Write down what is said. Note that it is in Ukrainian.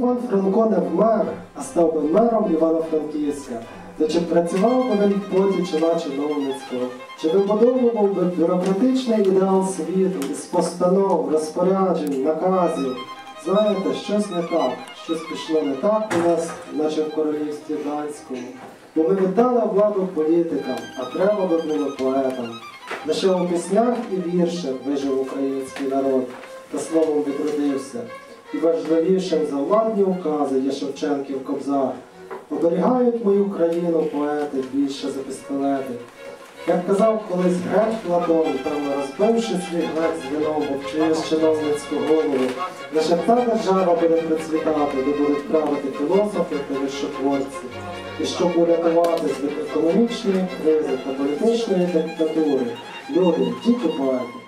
Іван Франко не вмер, а став би мером Івано-Франківська, то чи працював би він в поті чола чиновницького, чи вибудовував би бюрократичний ідеал світу із постанов, розпоряджень, наказів. Знаєте, щось не так, щось пішло не так у нас, наче в королівстві данському. Бо ми віддали владу політикам, а треба би було поетам. Лише у піснях і віршах вижив український народ та словом відродився. Важливішим за владні укази є Шевченків кобзар. Оберігають мою країну поети більше за пістолети. Як казав колись греч Платон, певно розбивши свій глек з вином, обчуєш чиновницьку голову, лише та держава буде процвітати, де будуть правити філософи та вищотворці. І щоб урятуватись від економічної кризи та політичної диктатури, люди, тільки поети.